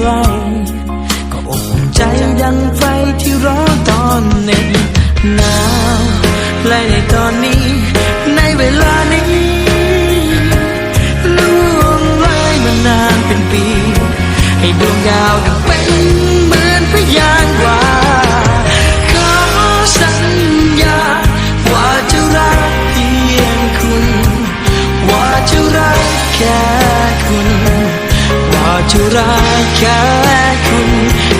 glide จะรักแค่คุณ